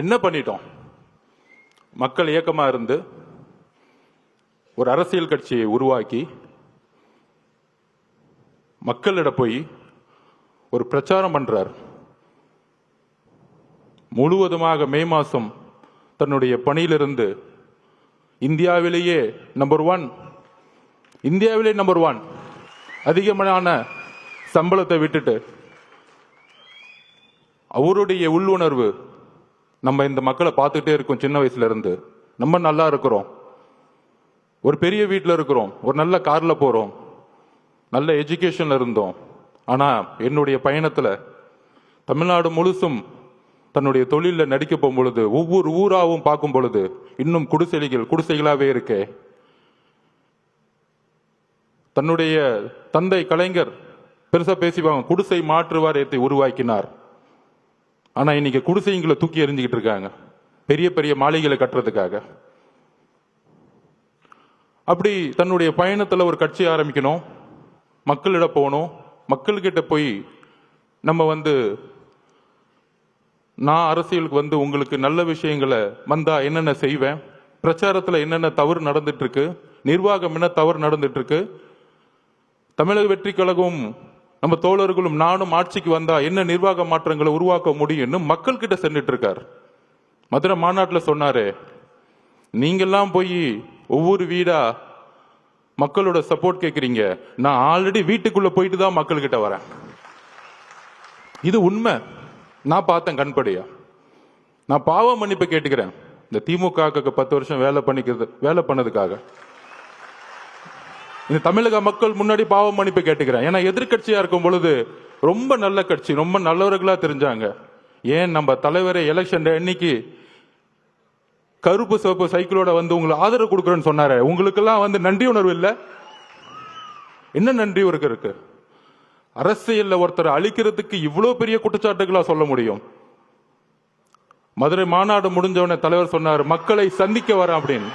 என்ன பண்ணிட்டோம்? மக்கள் இயக்கமாக இருந்து ஒரு அரசியல் கட்சியை உருவாக்கி மக்களிட போய் ஒரு பிரச்சாரம் பண்றார். முழுவதுமாக மே மாசம் தன்னுடைய பணியிலிருந்து இந்தியாவிலேயே நம்பர் ஒன் இந்தியாவிலே நம்பர் ஒன் அதிகமான சம்பளத்தை விட்டுட்டு அவருடைய உள்ளுணர்வு நம்ம இந்த மக்களை பார்த்துட்டே இருக்கோம் சின்ன வயசுல இருந்து நம்ம நல்லா இருக்கிறோம். ஒரு பெரிய வீட்டில் இருக்கிறோம். ஒரு நல்ல காரில் போகிறோம் நல்ல எஜுகேஷன்ல இருந்தோம். ஆனால் என்னுடைய பயணத்தில் தமிழ்நாடு முழுசும் தன்னுடைய தொழிலில் நடிக்க போகும் பொழுது ஒவ்வொரு ஊராகவும் பார்க்கும் பொழுது இன்னும் குடிசைகள் குடிசைகளாகவே இருக்கே. தன்னுடைய தந்தை கலைஞர் பெருசாக பேசிப்பாங்க குடிசை மாற்று வாரியத்தை உருவாக்கினார். ஆனால் இன்னைக்கு குடிசைங்களை தூக்கி எறிஞ்சிக்கிட்டு இருக்காங்க. பெரிய பெரிய மாளிகைகளை கட்டுறதுக்காக. அப்படி தன்னுடைய பயணத்தில் ஒரு கட்சி ஆரம்பிக்கணும். மக்களிட போகணும். மக்கள்கிட்ட போய் நம்ம வந்து நான் அரசியலுக்கு வந்து உங்களுக்கு நல்ல விஷயங்களை வந்தா என்னென்ன செய்வேன்? பிரச்சாரத்தில் என்னென்ன தவறு நடந்துட்டு இருக்கு? நிர்வாகம் என்ன தவறு நடந்துட்டு இருக்கு? தமிழக வெற்றி கழகம் நம்ம தோழர்களும் நானும் ஆட்சிக்கு வந்தா என்ன நிர்வாக மாற்றங்களை உருவாக்க முடியும்னு மக்கள் கிட்ட சென்றுட்டு இருக்கார் மதுரை மாநாட்டில் சொன்னாரே நீங்கெல்லாம் போய் ஒவ்வொரு வீடா மக்களோட சப்போர்ட் கேட்குறீங்க நான் ஆல்ரெடி வீட்டுக்குள்ள போயிட்டு தான் மக்கள் கிட்ட வரேன். இது உண்மை. நான் பார்த்தேன் கண்படியா. நான் பாவ மன்னிப்பு கேட்டுக்கிறேன். இந்த திமுக பத்து வருஷம் வேலை பண்ணிக்கிறது வேலை பண்ணதுக்காக. இந்த தமிழக மக்கள் முன்னாடி பாவ மன்னிப்பு கேட்டுக்கிறேன். ஏன்னா எதிர்கட்சியா இருக்கும் பொழுது ரொம்ப நல்ல கட்சி ரொம்ப நல்லவர்களா தெரிஞ்சாங்க. ஏன் நம்ம தலைவரை எலெக்ஷன் அன்னைக்கு கருப்பு சிவப்பு சைக்கிளோட வந்து உங்களுக்கு ஆதரவு கொடுக்குறேன்னு சொன்னாரு. உங்களுக்கெல்லாம் வந்து நன்றி உணர்வு இல்லை? என்ன நன்றி உனக்கு இருக்கு? அரசியல்ல ஒருத்தரை அழிக்கிறதுக்கு இவ்வளவு பெரிய குற்றச்சாட்டுகளா சொல்ல முடியும்? மதுரை மாநாடு முடிஞ்ச தலைவர் சொன்னார் மக்களை சந்திக்க வரேன் அப்படின்னு.